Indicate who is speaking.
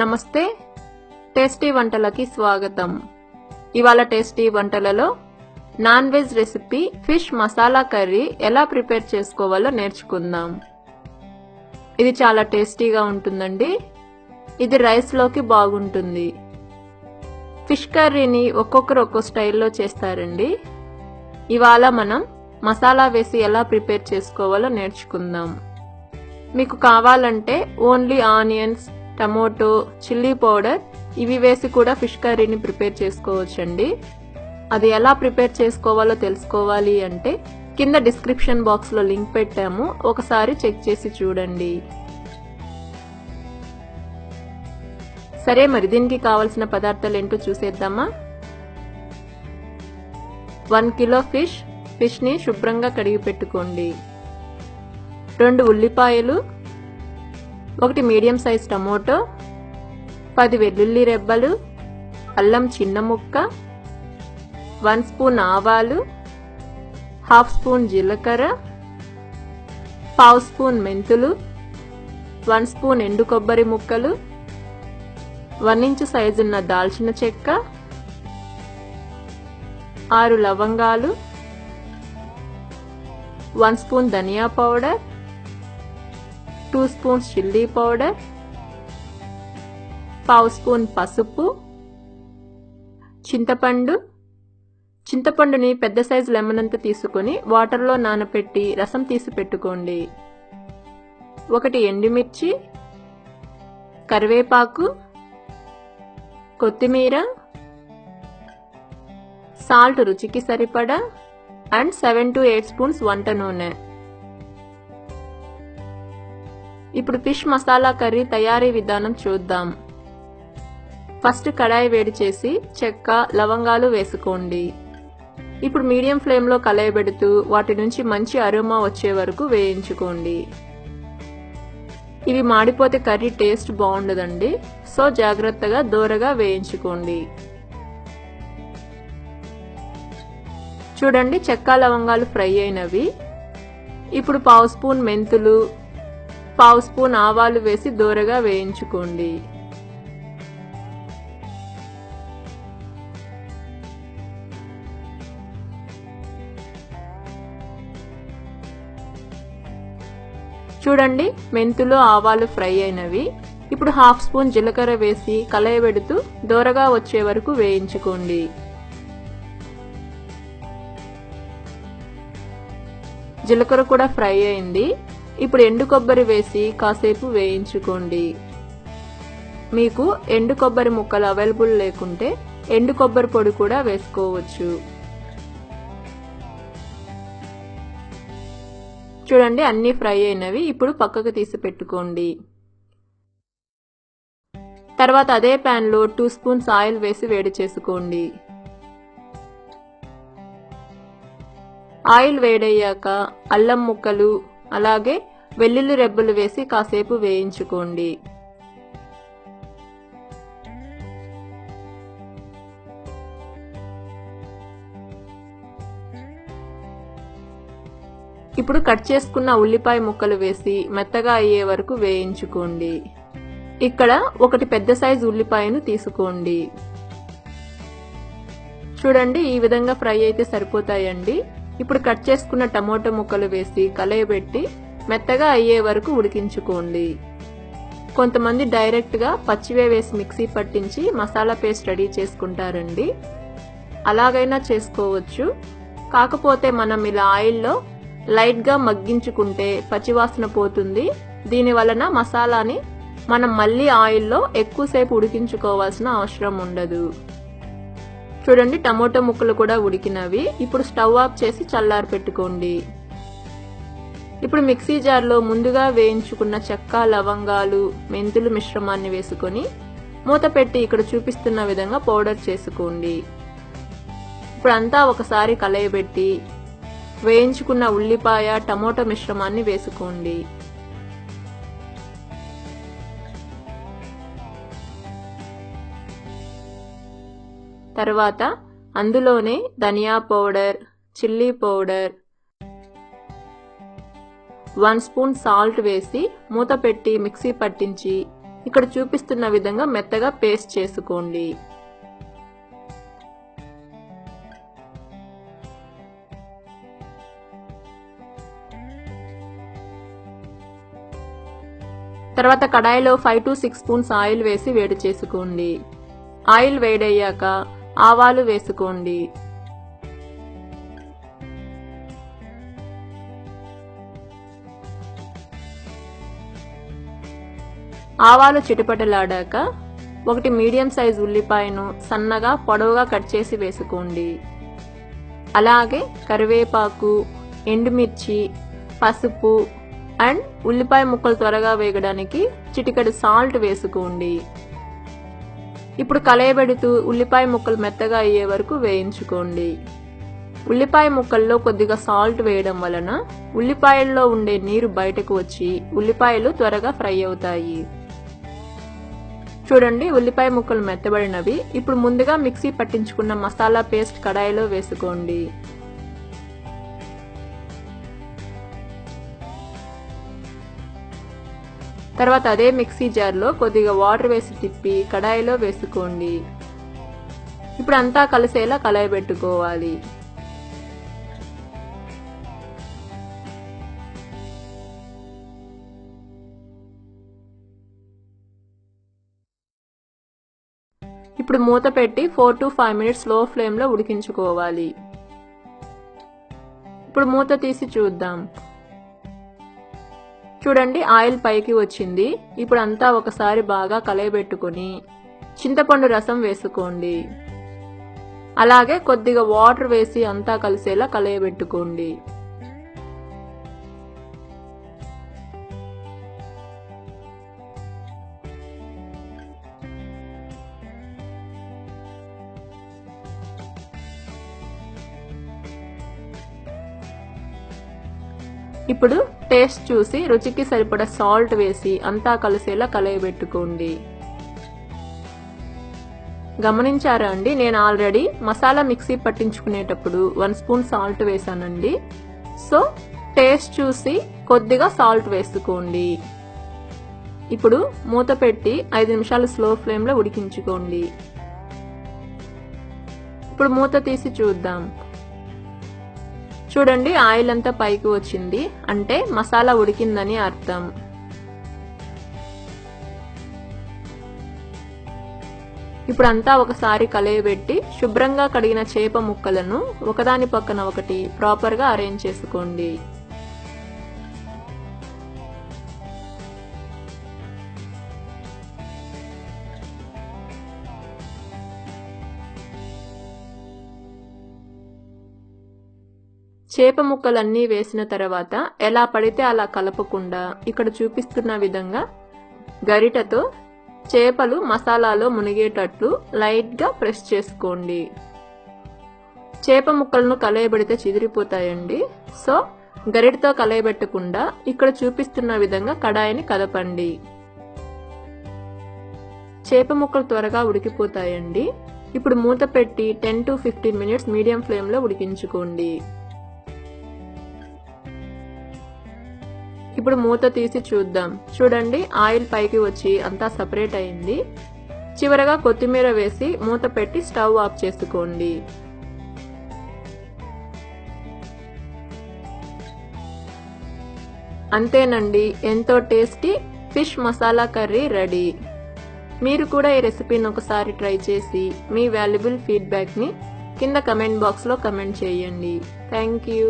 Speaker 1: నమస్తే టేస్టీ వంటలకి స్వాగతం. ఇవాళ టేస్టీ వంటలలో non veg recipe fish masala curry ఎలా ప్రిపేర్ చేసుకోవాలో నేర్చుకుందాం. ఇది చాలా టేస్టీగా ఉంటుందండి. ఇది రైస్లోకి బాగుంటుంది. ఫిష్ కర్రీని ఒక్కొక్కరు ఒక్కో స్టైల్లో చేస్తారండి. ఇవాళ మనం మసాలా వేసి ఎలా ప్రిపేర్ చేసుకోవాలో నేర్చుకుందాం. మీకు కావాలంటే only onions tomato chilli powder ఇవి వేసి కూడా ఫిష్ కర్రీని ప్రిపేర్ చేసుకోవచ్చండి. అది ఎలా ప్రిపేర్ చేసుకోవాలో తెలుసుకోవాలి అంటే కింద డిస్క్రిప్షన్ బాక్స్లో లింక్ పెట్టాము. ఒకసారి చెక్ చేసి చూడండి. సరే మరి దీనికి కావలసిన పదార్థాలు ఏంటో చూసేద్దామా? One kilo fish. ఫిష్ని శుభ్రంగా కడిగి పెట్టుకోండి. రెండు ఉల్లిపాయలు. ఒకటి మీడియం సైజ్ టమోటో పది వెల్లుల్లి రెబ్బలు అల్లం చిన్న ముక్క వన్ స్పూన్ ఆవాలు హాఫ్ స్పూన్ జీలకర్ర పావు స్పూన్ మెంతులు వన్ స్పూన్ ఎండు కొబ్బరి ముక్కలు వన్ ఇంచు సైజున్న దాల్చిన చెక్క ఆరు లవంగాలు వన్ స్పూన్ ధనియా powder two spoons chilli powder పావు స్పూన్ పసుపు చింతపండు. చింతపండుని పెద్ద సైజు లెమన్ అంతా తీసుకొని వాటర్లో నానపెట్టి రసం తీసి పెట్టుకోండి. ఒకటి ఎండుమిర్చి కరివేపాకు కొత్తిమీర సాల్ట్ రుచికి సరిపడా and seven to eight spoons వంట నూనె. ఇప్పుడు ఫిష్ మసాలా కర్రీ తయారీ విధానం చూద్దాం. ఫస్ట్ కడాయి వేడి చేసి చెక్క లవంగాలు వేసుకోండి. ఇప్పుడు మీడియం ఫ్లేమ్లో కలయబెడుతూ వాటి నుంచి మంచి అరోమా వచ్చే వరకు వేయించుకోండి. ఇవి మాడిపోతే కర్రీ టేస్ట్ బాగుండదండి. సో జాగ్రత్తగా దూరగా వేయించుకోండి. చూడండి చెక్క లవంగాలు ఫ్రై అయినవి. ఇప్పుడు పావు స్పూన్ మెంతులు పావు స్పూన్ ఆవాలు వేసి దూరగా వేయించుకోండి. చూడండి మెంతులు ఆవాలు ఫ్రై అయినవి. ఇప్పుడు హాఫ్ స్పూన్ జీలకర్ర వేసి కలయబెడుతూ దూరగా వచ్చే వరకు వేయించుకోండి. జీలకర్ర కూడా ఫ్రై అయింది. ఇప్పుడు ఎండు కొబ్బరి వేసి కాసేపు వేయించుకోండి. మీకు ఎండు కొబ్బరి ముక్కలు అవైలబుల్ లేకుంటే ఎండు కొబ్బరి పొడి కూడా వేసుకోవచ్చు. చూడండి అన్నీ ఫ్రై అయినవి. ఇప్పుడు పక్కకు తీసి పెట్టుకోండి. తర్వాత అదే ప్యాన్లో టూ స్పూన్స్ ఆయిల్ వేసి వేడి చేసుకోండి. ఆయిల్ వేడయ్యాక అల్లం ముక్కలు అలాగే వెల్లుల్లి రెబ్బలు వేసి కాసేపు వేయించుకోండి. ఇప్పుడు కట్ చేసుకున్న ఉల్లిపాయ ముక్కలు వేసి మెత్తగా అయ్యే వరకు వేయించుకోండి. ఇక్కడ ఒకటి పెద్ద సైజు ఉల్లిపాయను తీసుకోండి. చూడండి ఈ విధంగా ఫ్రై అయితే సరిపోతాయండి. ఇప్పుడు కట్ చేసుకున్న టమోటా ముక్కలు వేసి కలయబెట్టి మెత్తగా అయ్యే వరకు ఉడికించుకోండి. కొంతమంది డైరెక్ట్గా పచ్చివే వేసి మిక్సీ పట్టించి మసాలా పేస్ట్ రెడీ చేసుకుంటారండి. అలాగైనా చేసుకోవచ్చు. కాకపోతే మనం ఇలా ఆయిల్లో లైట్గా మగ్గించుకుంటే పచ్చివాసన పోతుంది. దీని వలన మసాలాని మనం మళ్ళీ ఆయిల్లో ఎక్కువసేపు ఉడికించుకోవాల్సిన అవసరం ఉండదు. చూడండి టమోటా ముక్కలు కూడా ఉడికినవి. ఇప్పుడు స్టవ్ ఆఫ్ చేసి చల్లారి పెట్టుకోండి. ఇప్పుడు మిక్సీ జార్లో ముందుగా వేయించుకున్న చెక్క లవంగాలు మెంతులు మిశ్రమాన్ని వేసుకొని మూత పెట్టి ఇక్కడ చూపిస్తున్న విధంగా పౌడర్ చేసుకోండి. ఇప్పుడు అంతా ఒకసారి కలయబెట్టి వేయించుకున్న ఉల్లిపాయ టమోటా మిశ్రమాన్ని వేసుకోండి. తర్వాత అందులోనే ధనియా powder chilli powder one spoon salt వేసి మూత పెట్టి మిక్సీ పట్టించి ఇక్కడ చూపిస్తున్న విధంగా మెత్తగా పేస్ట్ చేసుకోండి. తర్వాత కడాయిలో five to six spoons oil వేసి వేడి చేసుకోండి. ఆయిల్ వేడయ్యాక ఆవాలు వేసుకోండి. ఆవాలు చిటపటలాడాక ఒకటి మీడియం సైజ్ ఉల్లిపాయను సన్నగా పొడవుగా కట్ చేసి వేసుకోండి. అలాగే కరివేపాకు ఎండుమిర్చి పసుపు అండ్ ఉల్లిపాయ ముక్కలు త్వరగా వేగడానికి చిటికడు సాల్ట్ వేసుకోండి. ఇప్పుడు కలయబెడుతూ ఉల్లిపాయ ముక్కలు మెత్తగా అయ్యే వరకు వేయించుకోండి. ఉల్లిపాయ ముక్కల్లో కొద్దిగా సాల్ట్ వేయడం వలన ఉల్లిపాయల్లో ఉండే నీరు బయటకు వచ్చి ఉల్లిపాయలు త్వరగా ఫ్రై అవుతాయి. చూడండి ఉల్లిపాయ ముక్కలు మెత్తబడినవి. ఇప్పుడు ముందుగా మిక్సీ పట్టించుకున్న మసాలా పేస్ట్ కడాయిలో వేసుకోండి. తర్వాత అదే మిక్సీ జార్లో కొద్దిగా వాటర్ వేసి తిప్పి కడాయిలో వేసుకోండి. ఇప్పుడు అంతా కలిసేలా కలయి పెట్టుకోవాలి. ఇప్పుడు మూత పెట్టి ఫోర్ టు ఫైవ్ మినిట్స్లో ఫ్లేమ్లో ఉడికించుకోవాలి. ఇప్పుడు మూత తీసి చూద్దాం. చూడండి ఆయిల్ పైకి వచ్చింది. ఇప్పుడు అంతా ఒకసారి బాగా కలయబెట్టుకుని చింతపండు రసం వేసుకోండి. అలాగే కొద్దిగా వాటర్ వేసి అంతా కలిసేలా కలయబెట్టుకోండి. ఇప్పుడు టేస్ట్ చూసి రుచికి సరిపడ సాల్ట్ వేసి అంతా కలిసేలా కలయబెట్టుకోండి గమనించారా అండి? నేను ఆల్రెడీ మసాలా మిక్సీ పట్టించుకునేటప్పుడు వన్ స్పూన్ సాల్ట్ వేసానండి. సో టేస్ట్ చూసి కొద్దిగా సాల్ట్ వేసుకోండి. ఇప్పుడు మూత పెట్టి ఐదు నిమిషాలు స్లో ఫ్లేమ్లో ఉడికించుకోండి. ఇప్పుడు మూత తీసి చూద్దాం. చూడండి ఆయిల్ అంతా పైకి వచ్చింది. అంటే మసాలా ఉడికిందని అర్థం. ఇప్పుడు అంతా ఒకసారి కలయబెట్టి శుభ్రంగా కడిగిన చేప ముక్కలను ఒకదాని పక్కన ఒకటి ప్రాపర్గా అరేంజ్ చేసుకోండి. చేప ముక్కలన్నీ వేసిన తర్వాత ఎలా పడితే అలా కలపకుండా ఇక్కడ చూపిస్తున్న విధంగా గరిటతో చేపలు మసాలాలో మునిగేటట్లు లైట్గా ప్రెస్ చేసుకోండి. చేప ముక్కలను కలయబెడితే చిదిరిపోతాయండి. సో గరిటతో కలయబెట్టకుండా ఇక్కడ చూపిస్తున్న విధంగా కడాయిని కదపండి చేప ముక్కలు త్వరగా ఉడికిపోతాయండి. ఇప్పుడు మూత పెట్టి ten to fifteen minutes medium ఫ్లేమ్లో ఉడికించుకోండి. ఇప్పుడు మూత తీసి చూద్దాం. చూడండి ఆయిల్ పైకి వచ్చి అంతా సపరేట్ అయింది. చివరగా కొత్తిమీర వేసి మూత పెట్టి స్టవ్ ఆఫ్ చేసుకోండి. అంతేనండి ఎంతో tasty fish masala curry ready. మీరు కూడా ఈ రెసిపీని ఒకసారి ట్రై చేసి మీ వాల్యుబుల్ ఫీడ్బ్యాక్ని కింద కమెంట్ బాక్స్లో కమెంట్ చేయండి. Thank you.